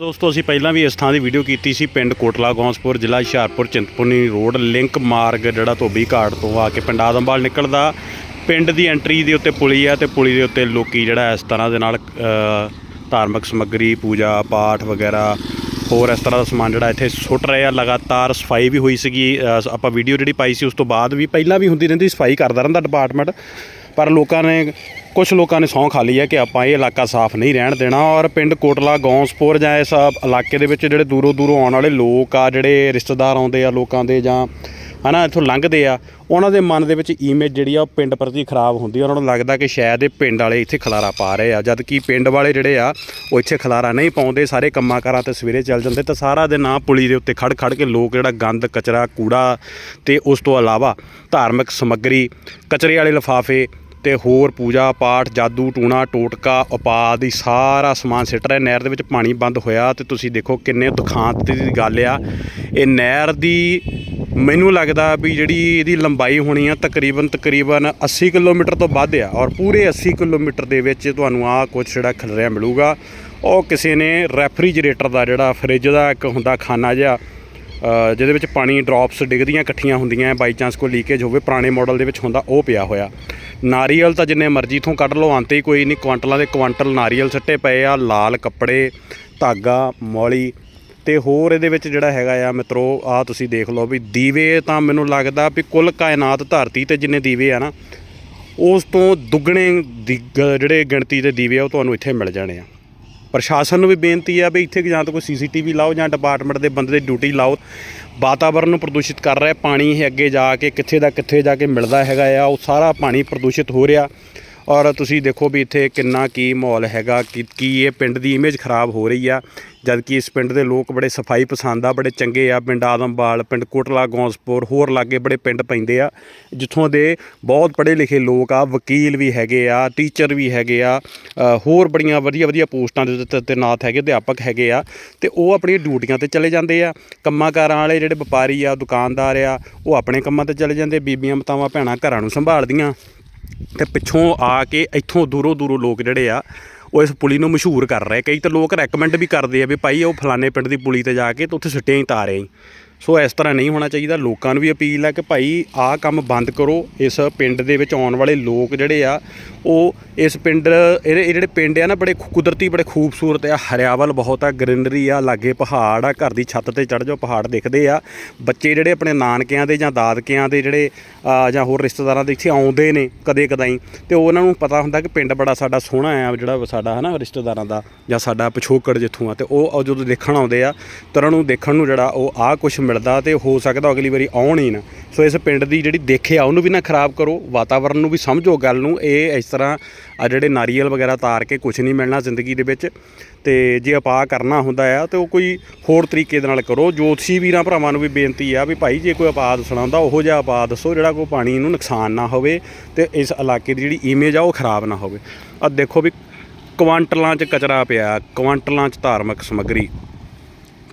ਦੋਸਤੋ, ਅਸੀਂ ਪਹਿਲਾਂ ਵੀ ਇਸ ਥਾਂ ਦੀ ਵੀਡੀਓ ਕੀਤੀ ਸੀ, ਪਿੰਡ ਕੋਟਲਾ ਗੌਂਸਪੁਰ, ਜ਼ਿਲ੍ਹਾ ਹੁਸ਼ਿਆਰਪੁਰ, ਚਿੰਤਪੁਰਨੀ ਰੋਡ, ਲਿੰਕ ਮਾਰਗ, ਜਿਹੜਾ ਧੋਬੀ ਘਾਟ ਤੋਂ ਆ ਕੇ ਪਿੰਡ ਆਦਮਵਾਲ ਨਿਕਲਦਾ। ਪਿੰਡ ਦੀ ਐਂਟਰੀ ਦੇ ਉੱਤੇ ਪੁਲੀ ਆ ਤੇ ਪੁਲੀ ਦੇ ਉੱਤੇ ਲੋਕੀ ਜਿਹੜਾ ਇਸ ਤਰ੍ਹਾਂ ਦੇ ਨਾਲ ਧਾਰਮਿਕ ਸਮੱਗਰੀ, ਪੂਜਾ, ਪਾਠ ਵਗੈਰਾ, ਹੋਰ ਇਸ ਤਰ੍ਹਾਂ ਦਾ ਸਮਾਨ ਜਿਹੜਾ ਇੱਥੇ ਸੁੱਟ ਰਹੇ ਆ। ਲਗਾਤਾਰ ਸਫ਼ਾਈ ਵੀ ਹੋਈ ਸੀਗੀ ਆਪਾਂ ਵੀਡੀਓ ਜਿਹੜੀ ਪਾਈ ਸੀ ਉਸ ਤੋਂ ਬਾਅਦ ਵੀ, ਪਹਿਲਾਂ ਵੀ ਹੁੰਦੀ ਰਹਿੰਦੀ ਸਫ਼ਾਈ ਕਰਦਾ ਰਹਿੰਦਾ ਡਿਪਾਰਟਮੈਂਟ ਪਰ ਲੋਕਾਂ ਨੇ ਕੁਝ ਲੋਕਾਂ ਨੇ ਸਹੁੰ ਖਾ ਲਈ ਹੈ ਕਿ ਆਪਾਂ ਇਹ ਇਲਾਕਾ ਸਾਫ਼ ਨਹੀਂ ਰਹਿਣ ਦੇਣਾ ਔਰ ਪਿੰਡ ਕੋਟਲਾ, ਗੌਂਸਪੁਰ ਜਾਂ ਇਸ ਇਲਾਕੇ ਦੇ ਵਿੱਚ ਜਿਹੜੇ ਦੂਰੋਂ ਦੂਰੋਂ ਆਉਣ ਵਾਲੇ ਲੋਕ ਆ, ਜਿਹੜੇ ਰਿਸ਼ਤੇਦਾਰ ਆਉਂਦੇ ਆ ਲੋਕਾਂ ਦੇ ਜਾਂ ਹਨਾ ਇੱਥੋਂ ਲੰਘਦੇ ਆ, ਉਹਨਾਂ ਦੇ ਮਨ ਦੇ ਵਿੱਚ ਇਮੇਜ ਜਿਹੜੀ ਆ ਉਹ ਪਿੰਡ ਪ੍ਰਤੀ ਖਰਾਬ ਹੁੰਦੀ ਆ ਉਹਨਾਂ ਨੂੰ ਲੱਗਦਾ ਕਿ ਸ਼ਾਇਦ ਇਹ ਪਿੰਡ ਵਾਲੇ ਇੱਥੇ ਖਲਾਰਾ ਪਾ ਰਹੇ ਆ, ਜਦ ਕਿ ਪਿੰਡ ਵਾਲੇ ਜਿਹੜੇ ਆ ਉਹ ਇੱਥੇ ਖਲਾਰਾ ਨਹੀਂ ਪਾਉਂਦੇ, ਸਾਰੇ ਕੰਮਾਂ ਕਾਰਾਂ ਤੇ ਸਵੇਰੇ ਚੱਲ ਜਾਂਦੇ ਤਾਂ ਸਾਰਾ ਦਿਨ ਆ ਪੁਲੀ ਦੇ ਉੱਤੇ ਖੜ ਖੜ ਕੇ ਲੋਕ ਜਿਹੜਾ ਗੰਦ, ਕਚਰਾ, ਕੂੜਾ ਤੇ ਉਸ ਤੋਂ ਇਲਾਵਾ ਧਾਰਮਿਕ ਸਮੱਗਰੀ, ਕਚਰੇ ਵਾਲੇ ਲਿਫਾਫੇ ਤੇ ਹੋਰ ਪੂਜਾ ਪਾਠ, ਜਾਦੂ, ਟੂਣਾ, ਟੋਟਕਾ, ਉਪਾਦ ਉਪਾਦੀ ਸਾਰਾ ਸਮਾਨ ਸਿੱਟ ਰਿਹਾ। ਨਹਿਰ ਦੇ ਵਿੱਚ ਪਾਣੀ ਬੰਦ ਹੋਇਆ ਤੇ ਤੁਸੀਂ ਦੇਖੋ ਕਿੰਨੇ ਦੁਖਾਂਤ ਦੀ ਗੱਲ ਆ। ਇਹ ਨਹਿਰ ਦੀ ਮੈਨੂੰ ਲੱਗਦਾ ਵੀ ਜਿਹੜੀ ਇਹਦੀ ਲੰਬਾਈ ਹੋਣੀ ਆ ਤਕਰੀਬਨ ਤਕਰੀਬਨ 80 ਕਿਲੋਮੀਟਰ ਤੋਂ ਵੱਧ ਆ ਔਰ ਪੂਰੇ 80 ਕਿਲੋਮੀਟਰ ਦੇ ਵਿੱਚ ਤੁਹਾਨੂੰ ਆ ਕੁਝ ਜਿਹੜਾ ਖਲਰਿਆ ਮਿਲੂਗਾ। ਉਹ ਕਿਸੇ ਨੇ ਰੈਫਰੀਜਰੇਟਰ ਦਾ ਜਿਹੜਾ ਫ੍ਰਿਜ ਦਾ ਇੱਕ ਹੁੰਦਾ ਖਾਨਾ ਜਿਹਾ ਜਿਹਦੇ ਵਿੱਚ ਪਾਣੀ ਡ੍ਰੌਪਸ ਡਿੱਗਦੀਆਂ ਇਕੱਠੀਆਂ ਹੁੰਦੀਆਂ, ਬਾਈ ਚਾਂਸ ਕੋਈ ਲੀਕੇਜ ਹੋਵੇ, ਪੁਰਾਣੇ ਮਾਡਲ ਦੇ ਵਿੱਚ ਹੁੰਦਾ, ਉਹ ਪਿਆ ਹੋਇਆ। ਨਾਰੀਅਲ ਤਾਂ ਜਿੰਨੇ ਮਰਜ਼ੀ ਤੋਂ ਕੱਢ ਲਓ, ਆਂਤੇ ਹੀ ਕੋਈ ਨਹੀਂ ਕੁਆਂਟਲਾਂ ਦੇ ਕੁਆਂਟਲ ਨਾਰੀਅਲ ਸੱਟੇ ਪਏ ਆ, ਲਾਲ ਕੱਪੜੇ, ਧਾਗਾ, ਮੌਲੀ। ਤੇ ਹੋਰ ਇਹਦੇ ਵਿੱਚ ਜਿਹੜਾ ਹੈਗਾ ਆ, ਮਿੱਤਰੋ ਆ ਤੁਸੀਂ ਦੇਖ ਲਓ ਵੀ ਦੀਵੇ ਤਾਂ ਮੈਨੂੰ ਲੱਗਦਾ ਵੀ ਕੁੱਲ ਕਾਇਨਾਤ ਧਰਤੀ ਤੇ ਜਿੰਨੇ ਦੀਵੇ ਆ ਨਾ, ਉਸ ਤੋਂ ਦੁੱਗਣੇ ਦੀ- ਜਿਹੜੇ ਗਿਣਤੀ ਦੇ ਦੀਵੇ ਆ, ਉਹ ਤੁਹਾਨੂੰ ਇੱਥੇ ਮਿਲ ਜਾਣੇ ਆ। ਪ੍ਰਸ਼ਾਸਨ ਨੂੰ ਵੀ ਬੇਨਤੀ ਆ ਵੀ ਇੱਥੇ ਜਾਂ ਤਾਂ ਕੋਈ ਸੀਸੀਟੀਵੀ ਲਾਓ ਜਾਂ ਡਿਪਾਰਟਮੈਂਟ ਦੇ ਬੰਦੇ ਦੀ ਡਿਊਟੀ ਲਾਓ। ਵਾਤਾਵਰਣ ਨੂੰ ਪ੍ਰਦੂਸ਼ਿਤ ਕਰ ਰਿਹਾ, ਪਾਣੀ ਇਹ ਅੱਗੇ ਜਾ ਕੇ ਕਿੱਥੇ ਦਾ ਕਿੱਥੇ ਜਾ ਕੇ ਮਿਲਦਾ ਹੈਗਾ ਆ, ਉਹ ਸਾਰਾ ਪਾਣੀ ਪ੍ਰਦੂਸ਼ਿਤ ਹੋ ਰਿਹਾ। ਔਰ ਤੁਸੀਂ ਦੇਖੋ ਵੀ ਇੱਥੇ ਕਿੰਨਾ ਕੀ ਮਾਹੌਲ ਹੈਗਾ, ਕਿ, ਕੀ ਇਹ ਪਿੰਡ ਦੀ ਇਮੇਜ ਖਰਾਬ ਹੋ ਰਹੀ ਆ। ਜਦ ਕਿ ਇਸ ਪਿੰਡ ਦੇ ਲੋਕ ਬੜੇ ਸਫ਼ਾਈ ਪਸੰਦ ਆ, ਬੜੇ ਚੰਗੇ ਆ। ਪਿੰਡ ਆਦਮਵਾਲ, ਪਿੰਡ ਕੋਟਲਾ, ਗੌਂਸਪੁਰ, ਹੋਰ ਲਾਗੇ ਬੜੇ ਪਿੰਡ ਪੈਂਦੇ ਆ, ਜਿੱਥੋਂ ਦੇ ਬਹੁਤ ਪੜ੍ਹੇ ਲਿਖੇ ਲੋਕ ਆ, ਵਕੀਲ ਵੀ ਹੈਗੇ ਆ, ਟੀਚਰ ਵੀ ਹੈਗੇ ਆ ਹੋਰ ਬੜੀਆਂ ਵਧੀਆ ਵਧੀਆ ਪੋਸਟਾਂ ਦੇ ਉੱਤੇ ਤੈਨਾਤ ਹੈਗੇ, ਅਧਿਆਪਕ ਹੈਗੇ ਆ, ਤੇ ਉਹ ਆਪਣੀਆਂ ਡਿਊਟੀਆਂ ਤੇ ਚਲੇ ਜਾਂਦੇ ਆ। ਕੰਮਾਂ ਕਾਰਾਂ ਵਾਲੇ ਜਿਹੜੇ ਵਪਾਰੀ ਆ, ਦੁਕਾਨਦਾਰ ਆ, ਉਹ ਆਪਣੇ ਕੰਮਾਂ ਤੇ ਚਲੇ ਜਾਂਦੇ, ਬੀਬੀਆਂ, ਮਤਾਵਾਂ, ਭੈਣਾਂ ਘਰਾਂ ਨੂੰ ਸੰਭਾਲਦੀਆਂ। ਤੇ ਪਿੱਛੋਂ ਆ ਕੇ ਇੱਥੋਂ ਦੂਰੋਂ ਦੂਰੋਂ ਲੋਕ ਜਿਹੜੇ ਆ, ਉਹ ਇਸ ਪੁਲੀ ਨੂੰ ਮਸ਼ਹੂਰ ਕਰ ਰਹੇ ਕਈ ਤਾਂ ਲੋਕ ਰეკਮੈਂਡ ਵੀ ਕਰਦੇ ਆ ਵੀ ਭਾਈ ਉਹ ਫਲਾਣੇ ਪਿੰਡ ਦੀ ਪੁਲੀ ਤੇ ਜਾ ਕੇ ਤੇ ਉੱਥੇ ਸਿੱਟੇ ਹੀ ਤਾਰੇ ਸੋ ਇਸ ਤਰ੍ਹਾਂ ਨਹੀਂ ਹੋਣਾ ਚਾਹੀਦਾ। ਲੋਕਾਂ ਨੂੰ ਵੀ ਅਪੀਲ ਹੈ ਕਿ ਭਾਈ ਆਹ ਕੰਮ ਬੰਦ ਕਰੋ। ਇਸ ਪਿੰਡ ਦੇ ਵਿੱਚ ਆਉਣ ਵਾਲੇ ਲੋਕ ਜਿਹੜੇ ਆ ਉਹ ਇਸ ਪਿੰਡ, ਇਹ ਇਹ ਜਿਹੜੇ ਪਿੰਡ ਆ ਨਾ, ਬੜੇ ਕੁਦਰਤੀ ਬੜੇ ਖੂਬਸੂਰਤ ਆ, ਹਰਿਆਵਲ ਬਹੁਤ ਆ, ਗ੍ਰੀਨਰੀ ਆ, ਲਾਗੇ ਪਹਾੜ ਆ, ਘਰ ਦੀ ਛੱਤ ਤੇ ਚੜ ਜਾਓ, ਪਹਾੜ ਦਿਖਦੇ ਆ। ਬੱਚੇ ਜਿਹੜੇ ਆਪਣੇ ਨਾਨਕਿਆਂ ਦੇ ਜਾਂ ਦਾਦਕਿਆਂ ਦੇ ਜਿਹੜੇ ਜਾਂ ਹੋਰ ਰਿਸ਼ਤੇਦਾਰਾਂ ਦੇ ਇੱਥੇ ਆਉਂਦੇ ਨੇ ਕਦੇ ਕਦਾਈ ਤੇ ਉਹਨਾਂ ਨੂੰ ਪਤਾ ਹੁੰਦਾ ਕਿ ਪਿੰਡ ਬੜਾ ਸਾਡਾ ਸੋਹਣਾ ਆ, ਜਿਹੜਾ ਸਾਡਾ ਹਨਾ, ਰਿਸ਼ਤੇਦਾਰਾਂ ਦਾ, ਜਾਂ ਸਾਡਾ ਪਿਛੋਕੜ ਜਿੱਥੋਂ ਆ, ਤੇ ਉਹ ਜਦੋਂ ਦੇਖਣ ਆਉਂਦੇ ਆ ਤਾਂ ਉਹਨਾਂ ਨੂੰ ਦੇਖਣ ਨੂੰ ਜਿਹੜਾ ਉਹ ਆਹ ਕੁਝ ਮਿਲਦਾ ਤੇ ਹੋ ਸਕਦਾ ਅਗਲੀ ਵਾਰੀ ਆਉਣ ਹੀ ਨਾ। ਸੋ ਇਸ ਪਿੰਡ ਦੀ ਜਿਹੜੀ ਦੇਖਿਆ ਉਹਨੂੰ ਵੀ ਨਾ ਖਰਾਬ ਕਰੋ, ਵਾਤਾਵਰਨ ਨੂੰ ਵੀ ਸਮਝੋ ਗੱਲ ਨੂੰ, ਇਹ ਇਸ ਤਰ੍ਹਾਂ ਆ ਜਿਹੜੇ ਨਾਰੀਅਲ ਵਗੈਰਾ ਤਾਰ ਕੇ ਕੁਝ ਨਹੀਂ ਮਿਲਣਾ ਜ਼ਿੰਦਗੀ ਦੇ ਵਿੱਚ, ਤੇ ਜੇ ਆਪਾਂ ਕਰਨਾ ਹੁੰਦਾ ਆ, ਤੇ ਉਹ ਕੋਈ ਹੋਰ ਤਰੀਕੇ ਦੇ ਨਾਲ ਕਰੋ। ਜੋਤਸ਼ੀ ਵੀਰਾਂ ਭਰਾਵਾਂ ਨੂੰ ਵੀ ਬੇਨਤੀ ਆ ਵੀ ਭਾਈ, ਜੇ ਕੋਈ ਉਪਾਅ ਦੱਸਣਾ ਹੁੰਦਾ, ਉਹੋ ਜਿਹਾ ਉਪਾਅ ਦੱਸੋ ਜਿਹੜਾ ਕੋਈ ਪਾਣੀ ਨੂੰ ਨੁਕਸਾਨ ਨਾ ਹੋਵੇ ਤੇ ਇਸ ਇਲਾਕੇ ਦੀ ਜਿਹੜੀ ਇਮੇਜ ਆ ਉਹ ਖਰਾਬ ਨਾ ਹੋਵੇ। ਆ ਦੇਖੋ ਵੀ ਕੁਆਂਟਲਾਂ 'ਚ ਕਚਰਾ ਪਿਆ, ਕੁਆਂਟਲਾਂ 'ਚ ਧਾਰਮਿਕ ਸਮੱਗਰੀ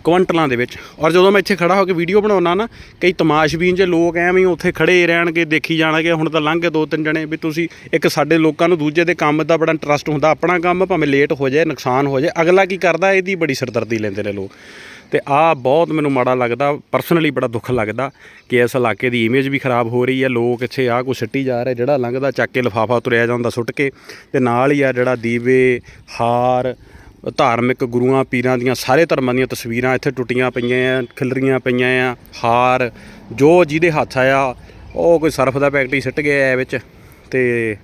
ਕੁਆਂਟਲਾਂ ਦੇ ਵਿੱਚ। ਔਰ ਜਦੋਂ ਮੈਂ ਇੱਥੇ ਖੜਾ ਹੋ ਕੇ ਵੀਡੀਓ ਬਣਾਉਣਾ ਨਾ, ਕਈ ਤਮਾਸ਼ਬੀਨ ਜੇ ਲੋਕ ਐਵੇਂ ਹੀ ਉੱਥੇ ਖੜੇ ਰਹਿਣਗੇ, ਦੇਖੀ ਜਾਣਗੇ, ਹੁਣ ਤਾਂ ਲੰਘ ਗਏ ਦੋ ਤਿੰਨ ਜਣੇ ਵੀ ਤੁਸੀਂ ਇੱਕ ਸਾਡੇ ਲੋਕਾਂ ਨੂੰ ਦੂਜੇ ਦੇ ਕੰਮ ਦਾ ਬੜਾ ਇੰਟਰਸਟ ਹੁੰਦਾ, ਆਪਣਾ ਕੰਮ ਭਾਵੇਂ ਲੇਟ ਹੋ ਜਾਏ, ਨੁਕਸਾਨ ਹੋ ਜਾਏ, ਅਗਲਾ ਕੀ ਕਰਦਾ, ਇਹਦੀ ਬੜੀ ਸਰਦਰਦੀ ਲੈਂਦੇ ਨੇ ਲੋਕ। ਤੇ ਆ ਬਹੁਤ ਮੈਨੂੰ ਮਾੜਾ ਲੱਗਦਾ ਪਰਸਨਲੀ ਬੜਾ ਦੁੱਖ ਲੱਗਦਾ ਕਿ ਇਸ ਇਲਾਕੇ ਦੀ ਇਮੇਜ ਵੀ ਖਰਾਬ ਹੋ ਰਹੀ ਹੈ, ਲੋਕ ਇੱਥੇ ਆ ਕੁਛ ਸਿੱਟੀ ਜਾ ਰਹੇ, ਜਿਹੜਾ ਲੰਘਦਾ ਚੱਕ ਕੇ ਲਿਫਾਫਾ ਤੁਰਿਆ ਜਾਂਦਾ ਸੁੱਟ ਕੇ, ਤੇ ਨਾਲ ਹੀ ਆ ਜਿਹੜਾ ਦੀਵੇ, ਹਾਰ ਧਾਰਮਿਕ ਗੁਰੂਆਂ, ਪੀਰਾਂ ਦੀਆਂ ਸਾਰੇ ਧਰਮਾਂ ਦੀਆਂ ਤਸਵੀਰਾਂ ਇੱਥੇ ਟੁੱਟੀਆਂ ਪਈਆਂ ਆ, ਖਿਲਰੀਆਂ ਪਈਆਂ ਆ, ਹਾਰ, ਜੋ ਜਿਹਦੇ ਹੱਥ ਆਇਆ, ਉਹ ਕੋਈ ਸਰਫ ਦਾ ਪੈਕਟ ਹੀ ਸਿੱਟ ਗਿਆ ਹੈ ਵਿੱਚ ਤੇ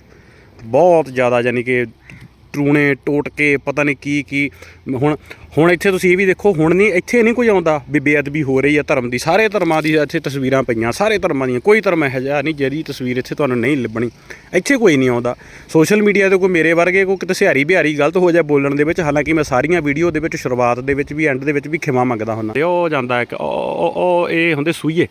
ਬਹੁਤ ਜ਼ਿਆਦਾ ਯਾਨੀ ਕਿ ਟੂਣੇ ਟੋਟਕੇ, ਪਤਾ ਨਹੀਂ ਕੀ ਕੀ। ਹੁਣ ਹੁਣ ਇੱਥੇ ਤੁਸੀਂ ਇਹ ਵੀ ਦੇਖੋ, ਹੁਣ ਨਹੀਂ, ਇੱਥੇ ਨਹੀਂ ਕੋਈ ਆਉਂਦਾ ਵੀ ਬੇਅਦਬੀ ਹੋ ਰਹੀ ਹੈ ਧਰਮ ਦੀ। ਸਾਰੇ ਧਰਮਾਂ ਦੀ ਇੱਥੇ ਤਸਵੀਰਾਂ ਪਈਆਂ, ਸਾਰੇ ਧਰਮਾਂ ਦੀਆਂ। ਕੋਈ ਧਰਮ ਇਹੋ ਜਿਹਾ ਨਹੀਂ ਜਿਹੜੀ ਤਸਵੀਰ ਇੱਥੇ ਤੁਹਾਨੂੰ ਨਹੀਂ ਲੱਭਣੀ। ਇੱਥੇ ਕੋਈ ਨਹੀਂ ਆਉਂਦਾ। ਸੋਸ਼ਲ ਮੀਡੀਆ ਤੇ ਕੋਈ ਮੇਰੇ ਵਰਗੇ, ਕੋਈ ਕਿਤੇ ਸਿਹਾਰੀ ਬਿਹਾਰੀ ਗਲਤ ਹੋ ਜਾਏ ਬੋਲਣ ਦੇ ਵਿੱਚ, ਹਾਲਾਂਕਿ ਮੈਂ ਸਾਰੀਆਂ ਵੀਡੀਓ ਦੇ ਵਿੱਚ, ਸ਼ੁਰੂਆਤ ਦੇ ਵਿੱਚ ਵੀ ਐਂਡ ਦੇ ਵਿੱਚ ਵੀ ਖਿਮਾ ਮੰਗਦਾ ਹੁੰਦਾ। ਤੇ ਉਹ ਜਾਂਦਾ ਇੱਕ ਉਹ ਉਹ ਇਹ ਹੁੰਦੇ ਸੂਈਏ।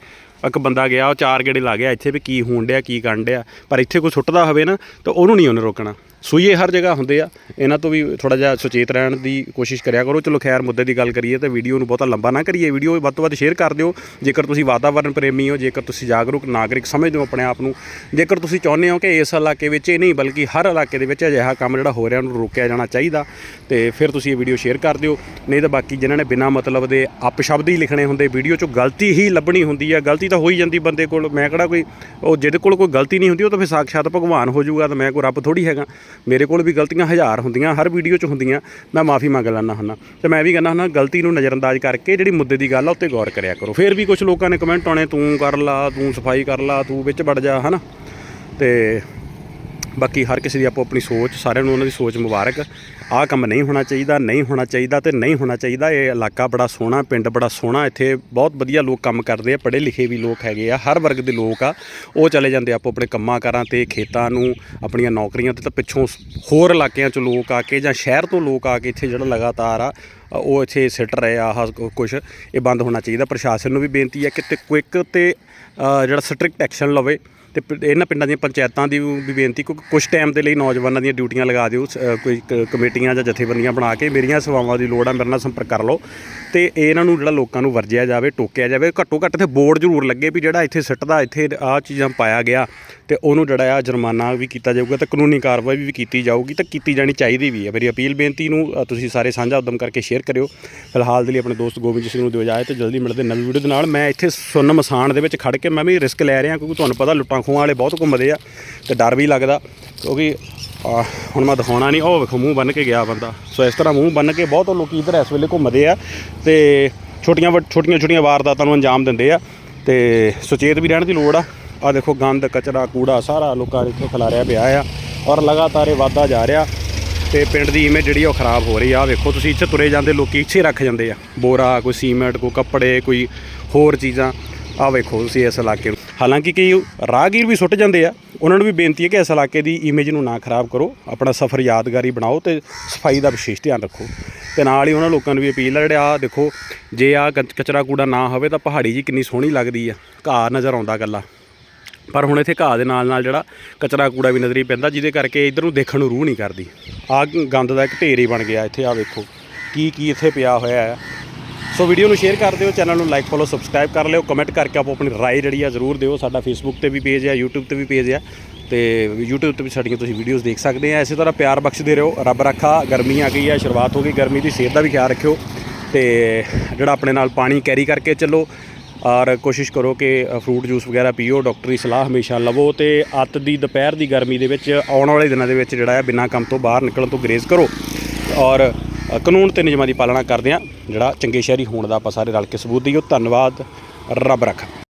ਇੱਕ ਬੰਦਾ ਗਿਆ, ਉਹ ਚਾਰ ਗੇੜੇ ਲਾ ਗਿਆ, ਇੱਥੇ ਵੀ ਕੀ ਹੋਣ ਡਿਆ, ਕੀ ਕਰਨ ਡਿਆ। ਪਰ ਇੱਥੇ ਕੋਈ ਸੁੱਟਦਾ ਹੋਵੇ ਨਾ, ਤਾਂ ਉਹਨੂੰ ਨਹੀਂ ਉਹਨੇ ਰੋਕਣਾ। ਸੂਈਏ ਹਰ ਜਗ੍ਹਾ ਹੁੰਦੇ ਆ। ਇਹਨਾਂ ਤੋਂ ਵੀ ਥੋੜਾ ਜਿਹਾ ਸੁਚੇਤ ਰਹਿਣ ਦੀ ਕੋਸ਼ਿਸ਼ ਕਰਿਆ ਕਰੋ। ਚਲੋ ਖੈਰ, ਮੁੱਦੇ ਦੀ ਗੱਲ ਕਰੀਏ ਤਾਂ ਵੀਡੀਓ ਨੂੰ ਬਹੁਤਾ ਲੰਬਾ ਨਾ ਕਰੀਏ। ਵੀਡੀਓ ਵੱਧ ਤੋਂ ਵੱਧ ਸ਼ੇਅਰ ਕਰ ਦਿਓ। ਜੇਕਰ ਤੁਸੀਂ ਵਾਤਾਵਰਣ ਪ੍ਰੇਮੀ ਹੋ, ਜੇਕਰ ਤੁਸੀਂ ਜਾਗਰੂਕ ਨਾਗਰਿਕ ਸਮਝਦੇ ਹੋ ਆਪਣੇ ਆਪ ਨੂੰ, ਜੇਕਰ ਤੁਸੀਂ ਚਾਹੁੰਦੇ ਹੋ ਕਿ ਇਸ ਇਲਾਕੇ ਵਿੱਚ ਇਹ ਨਹੀਂ, ਬਲਕਿ ਹਰ ਇਲਾਕੇ ਦੇ ਵਿੱਚ ਅਜਿਹਾ ਕੰਮ ਜਿਹੜਾ ਹੋ ਰਿਹਾ, ਉਹਨੂੰ ਰੋਕਿਆ ਜਾਣਾ ਚਾਹੀਦਾ। ਤੇ ਫਿਰ ਤੁਸੀਂ ਇਹ ਵੀਡੀਓ ਸ਼ੇਅਰ ਕਰ ਦਿਓ। ਨਹੀਂ ਤਾਂ ਬਾਕੀ ਜਿਨ੍ਹਾਂ ਨੇ ਬਿਨਾਂ ਮਤਲਬ ਦੇ ਅਪਸ਼ਬਦ ਹੀ ਲਿਖਣੇ ਹੁੰਦੇ, ਵੀਡੀਓ 'ਚੋਂ ਗਲਤੀ ਹੀ ਲੱਭਣੀ ਹੁੰਦੀ ਆ। ਗਲਤੀ ਤਾਂ ਹੋ ਹੀ ਜਾਂਦੀ ਬੰਦੇ ਕੋਲ, ਮੈਂ ਕਿਹੜਾ ਕੋਈ, ਉਹ ਜਿਹਦੇ ਕੋਲ ਕੋਈ ਗਲਤੀ ਨਹੀਂ ਹੁੰਦੀ, ਉਹ ਤਾਂ ਫਿਰ ਸਾਖਸ਼ਾਤ ਭਗਵਾਨ ਹੋ ਜਾਊਗਾ, ਤਾਂ ਮੈਂ ਕੋਈ ਰੱਬ ਥੋੜੀ ਹੈਗਾ। ਮੇਰੇ ਕੋਲ ਵੀ ਗਲਤੀਆਂ ਹਜ਼ਾਰ ਹੁੰਦੀਆਂ, ਹਰ ਵੀਡੀਓ 'ਚ ਹੁੰਦੀਆਂ, ਮੈਂ ਮਾਫੀ ਮੰਗ ਲੈਣਾ ਹੁੰਦਾ ਤੇ ਮੈਂ ਵੀ ਕਹਿੰਦਾ ਹੁੰਦਾ ਗਲਤੀ ਨੂੰ ਨਜ਼ਰਅੰਦਾਜ਼ ਕਰਕੇ ਜਿਹੜੀ ਮੁੱਦੇ ਦੀ ਗੱਲ ਆ, ਉੱਤੇ ਗੌਰ ਕਰਿਆ ਕਰੋ। ਫਿਰ ਵੀ ਕੁਝ ਲੋਕਾਂ ਨੇ ਕਮੈਂਟ ਆਉਣੇ, ਤੂੰ ਕਰ ਲਾ, ਤੂੰ ਸਫ਼ਾਈ ਕਰ ਲਾ, ਤੂੰ ਵਿੱਚ ਵੜ ਜਾ, ਹਨਾ? ਤੇ ਬਾਕੀ ਹਰ ਕਿਸੇ ਦੀ ਆਪੋ ਆਪਣੀ ਸੋਚ, ਸਾਰਿਆਂ ਨੂੰ ਉਹਨਾਂ ਦੀ ਸੋਚ ਮੁਬਾਰਕ। ਆਹ ਕੰਮ ਨਹੀਂ ਹੋਣਾ ਚਾਹੀਦਾ, ਨਹੀਂ ਹੋਣਾ ਚਾਹੀਦਾ ਤੇ ਨਹੀਂ ਹੋਣਾ ਚਾਹੀਦਾ। ਇਹ ਇਲਾਕਾ ਬੜਾ ਸੋਹਣਾ, ਪਿੰਡ ਬੜਾ ਸੋਹਣਾ, ਇੱਥੇ ਬਹੁਤ ਵਧੀਆ ਲੋਕ ਕੰਮ ਕਰਦੇ ਆ ਪੜ੍ਹੇ ਲਿਖੇ ਵੀ ਲੋਕ ਹੈਗੇ ਆ, ਹਰ ਵਰਗ ਦੇ ਲੋਕ ਆ। ਉਹ ਚਲੇ ਜਾਂਦੇ ਆਪੋ ਆਪਣੇ ਕੰਮਾਂ ਕਾਰਾਂ ਤੇ, ਖੇਤਾਂ ਨੂੰ, ਆਪਣੀਆਂ ਨੌਕਰੀਆਂ ਤੇ ਤਾਂ ਪਿੱਛੋਂ ਹੋਰ ਇਲਾਕਿਆਂ ਚੋਂ ਲੋਕ ਆ ਕੇ ਜਾਂ ਸ਼ਹਿਰ ਤੋਂ ਲੋਕ ਆ ਕੇ ਇੱਥੇ ਜਿਹੜਾ ਲਗਾਤਾਰ ਆ, ਉਹ ਇੱਥੇ ਸਿੱਟ ਰਹੇ ਆ, ਆਹ ਕੁਝ ਇਹ ਬੰਦ ਹੋਣਾ ਚਾਹੀਦਾ। ਪ੍ਰਸ਼ਾਸਨ ਨੂੰ ਵੀ ਬੇਨਤੀ ਹੈ ਕਿ ਤੇ ਕੁਇਕ ਤੇ ਜਿਹੜਾ ਸਟ੍ਰਿਕਟ ਐਕਸ਼ਨ ਲਵੇ। ਤੇ ਪ- ਇਹਨਾਂ ਪਿੰਡਾਂ ਦੀਆਂ ਪੰਚਾਇਤਾਂ ਦੀ ਵੀ ਬੇਨਤੀ, ਕਿਉਂਕਿ ਕੁਝ ਟਾਈਮ ਦੇ ਲਈ ਨੌਜਵਾਨਾਂ ਦੀਆਂ ਡਿਊਟੀਆਂ ਲਗਾ ਦਿਓ, ਸ- ਕੋਈ ਕ- ਕਮੇਟੀਆਂ ਜਾਂ ਜਥੇਬੰਦੀਆਂ ਬਣਾ ਕੇ ਮੇਰੀਆਂ ਸੇਵਾਵਾਂ ਦੀ ਲੋੜ ਆ, ਮੇਰੇ ਨਾਲ ਸੰਪਰਕ ਕਰ ਲਓ। ਤੇ ਇਹਨਾਂ ਨੂੰ ਜਿਹੜਾ ਲੋਕਾਂ ਨੂੰ ਵਰਜਿਆ ਜਾਵੇ, ਟੋਕਿਆ ਜਾਵੇ, ਘੱਟੋ ਘੱਟ ਇੱਥੇ ਬੋਰਡ ਜ਼ਰੂਰ ਲੱਗੇ ਵੀ ਜਿਹੜਾ ਇੱਥੇ ਸਿੱਟਦਾ, ਇੱਥੇ ਆਹ ਚੀਜ਼ਾਂ ਪਾਇਆ ਗਿਆ। ਤੇ ਉਹਨੂੰ ਜਿਹੜਾ ਆ ਜੁਰਮਾਨਾ ਵੀ ਕੀਤਾ ਜਾਊਗਾ ਤੇ ਕਾਨੂੰਨੀ ਕਾਰਵਾਈ ਵੀ ਕੀਤੀ ਜਾਊਗੀ ਤੇ ਕੀਤੀ ਜਾਣੀ ਚਾਹੀਦੀ ਵੀ ਹੈ ਮੇਰੀ ਅਪੀਲ ਬੇਨਤੀ ਨੂੰ ਤੁਸੀਂ ਸਾਰੇ ਸਾਂਝਾ ਉਦਮ ਕਰਕੇ ਸ਼ੇਅਰ ਕਰਿਓ। ਫਿਲਹਾਲ ਦੇ ਲਈ ਆਪਣੇ ਦੋਸਤ ਗੋਬਿੰਦ ਸਿੰਘ ਨੂੰ ਦਿਓ ਇਜਾਜ਼ਤ ਤੇ ਜਲਦੀ ਮਿਲਦੇ ਨਵੀਂ ਵੀਡੀਓ ਦੇ ਨਾਲ। ਮੈਂ ਇੱਥੇ ਸੁੰਨ ਮਸਾਨ ਦੇ ਵਿੱਚ ਖੜ ਕੇ ਮੈਂ ਵੀ ਰਿਸਕ ਲੈ ਰਿਹਾ ਕਿਉਂਕਿ ਤੁਹਾਨੂੰ ਪਤਾ ਲੁੱਟਾਂ ਖੋਹਾਂ ਵਾਲੇ ਬਹੁਤ ਘੁੰਮਦੇ ਆ ਤੇ ਡਰ ਵੀ ਲੱਗਦਾ ਕਿਉਂਕਿ ਹੁਣ ਮੈਂ ਦਿਖਾਉਣਾ ਨਹੀਂ, ਉਹ ਵੇਖੋ ਮੂੰਹ ਬੰਨ ਕੇ ਗਿਆ ਬੰਦਾ। ਸੋ ਇਸ ਤਰ੍ਹਾਂ ਮੂੰਹ ਬੰਨ ਕੇ ਬਹੁਤ ਲੋਕੀ ਇੱਧਰ ਇਸ ਵੇਲੇ ਘੁੰਮਦੇ ਆ ਤੇ ਛੋਟੀਆਂ ਵੱਡ- ਛੋਟੀਆਂ ਛੋਟੀਆਂ ਵਾਰਦਾਤਾਂ ਨੂੰ ਅੰਜਾਮ ਦਿੰਦੇ ਆ ਤੇ ਸੁਚੇਤ ਵੀ ਰਹਿਣ ਦੀ ਲੋੜ ਆ। ਆ ਦੇਖੋ ਗੰਦ, ਕਚਰਾ, ਕੂੜਾ ਸਾਰਾ ਲੋਕਾਂ ਦੇ ਇੱਥੇ ਖਿਲਾਰਿਆ ਪਿਆ ਆ ਔਰ ਲਗਾਤਾਰ ਇਹ ਵਾਧਾ ਜਾ ਰਿਹਾ ਤੇ ਪਿੰਡ ਦੀ ਇਮੇਜ ਜਿਹੜੀ ਉਹ ਖਰਾਬ ਹੋ ਰਹੀ ਆ। ਆਹ ਵੇਖੋ ਤੁਸੀਂ ਇੱਥੇ ਤੁਰੇ ਜਾਂਦੇ, ਲੋਕੀ ਇੱਥੇ ਰੱਖ ਜਾਂਦੇ ਆ। ਬੋਰਾ, ਕੋਈ ਸੀਮੈਂਟ, ਕੋਈ ਕੱਪੜੇ, ਕੋਈ ਹੋਰ ਚੀਜ਼ਾਂ। ਆ ਵੇਖੋ ਤੁਸੀਂ ਇਸ ਇਲਾਕੇ ਨੂੰ। ਹਾਲਾਂਕਿ ਕਿ ਰਾਹਗੀਰ ਵੀ ਸੁੱਟ ਜਾਂਦੇ ਆ। ਉਹਨਾਂ ਨੂੰ ਵੀ ਬੇਨਤੀ ਹੈ ਕਿ ਇਸ ਇਲਾਕੇ ਦੀ ਇਮੇਜ ਨੂੰ ਨਾ ਖਰਾਬ ਕਰੋ। ਆਪਣਾ ਸਫ਼ਰ ਯਾਦਗਾਰੀ ਬਣਾਓ ਤੇ ਸਫ਼ਾਈ ਦਾ ਵਿਸ਼ੇਸ਼ ਧਿਆਨ ਰੱਖੋ। ਤੇ ਨਾਲ ਹੀ ਉਹਨਾਂ ਲੋਕਾਂ ਨੂੰ ਵੀ ਅਪੀਲ ਹੈ ਜਿਹੜੇ ਆ ਦੇਖੋ, ਜੇ ਆ ਕਚਰਾ ਕੂੜਾ ਨਾ ਹੋਵੇ ਤਾਂ ਪਹਾੜੀ ਜੀ ਕਿੰਨੀ ਸੋਹਣੀ ਲੱਗਦੀ ਆ। ਘਾਹ ਨਜ਼ਰ ਆਉਂਦਾ ਗੱਲਾ ਪਰ ਹੁਣ ਇੱਥੇ ਘਾਹ ਦੇ ਨਾਲ ਨਾਲ ਜਿਹੜਾ ਕਚਰਾ ਕੂੜਾ ਵੀ ਨਜ਼ਰੀ ਪੈਂਦਾ, ਜਿਹਦੇ ਕਰਕੇ ਇਧਰ ਨੂੰ ਦੇਖਣ ਨੂੰ ਰੂਹ ਨਹੀਂ ਕਰਦੀ। ਆ ਗੰਦ ਦਾ ਇੱਕ ਢੇਰ ਹੀ ਬਣ ਗਿਆ ਇੱਥੇ ਆ ਵੇਖੋ, ਕੀ ਕੀ ਇੱਥੇ ਪਿਆ ਹੋਇਆ ਹੈ। ਸੋ ਵੀਡੀਓ ਨੂੰ ਸ਼ੇਅਰ ਕਰ ਦਿਓ, ਚੈਨਲ ਨੂੰ ਲਾਈਕ ਫੋਲੋ ਸਬਸਕ੍ਰਾਈਬ ਕਰ ਲਿਓ ਕਮੈਂਟ ਕਰਕੇ ਆਪੋ ਆਪਣੀ ਰਾਏ ਜਿਹੜੀ ਆ ਜ਼ਰੂਰ ਦਿਓ। ਸਾਡਾ ਫੇਸਬੁੱਕ ਤੇ ਵੀ ਪੇਜ ਆ, YouTube ਤੇ ਵੀ ਪੇਜ ਆ, ਤੇ YouTube ਤੇ ਵੀ ਸਾਡੀਆਂ ਤੁਸੀਂ ਵੀਡੀਓਜ਼ ਦੇਖ ਸਕਦੇ ਆ। ਇਸੇ ਤਰ੍ਹਾਂ ਪਿਆਰ ਬਖਸ਼ਦੇ ਰਹੋ, ਰੱਬ ਰੱਖਾ, ਗਰਮੀ ਆ ਗਈ ਹੈ ਸ਼ੁਰੂਆਤ ਹੋ ਗਈ, ਗਰਮੀ ਦੀ ਸਿਹਤ ਦਾ ਵੀ ਖਿਆਲ ਰੱਖਿਓ, ਤੇ ਜਿਹੜਾ ਆਪਣੇ ਨਾਲ ਪਾਣੀ ਕੈਰੀ ਕਰਕੇ ਚੱਲੋ ਔਰ ਕੋਸ਼ਿਸ਼ ਕਰੋ ਕਿ ਫਰੂਟ ਜੂਸ ਵਗੈਰਾ ਪੀਓ ਡਾਕਟਰੀ ਸਲਾਹ ਹਮੇਸ਼ਾ ਲਵੋ ਤੇ ਅੱਤ ਦੀ ਦੁਪਹਿਰ ਦੀ ਗਰਮੀ ਦੇ ਵਿੱਚ ਆਉਣ ਵਾਲੇ ਦਿਨਾਂ ਦੇ ਵਿੱਚ ਜਿਹੜਾ ਹੈ ਬਿਨਾਂ ਕੰਮ ਤੋਂ ਬਾਹਰ ਨਿਕਲਣ ਤੋਂ ਗਰੇਜ਼ ਕਰੋ। ਔਰ ਕਾਨੂੰਨ ਤੇ ਨਿਯਮਾਂ ਦੀ ਪਾਲਣਾ ਕਰਦੇ ਆ ਜਿਹੜਾ ਚੰਗੇ ਸ਼ਹਿਰੀ ਹੋਣ ਦਾ ਆਪਾਂ ਸਾਰੇ ਰਲ ਕੇ ਸਬੂਤ ਦਈਓ ਧੰਨਵਾਦ। ਰੱਬ ਰੱਖਾ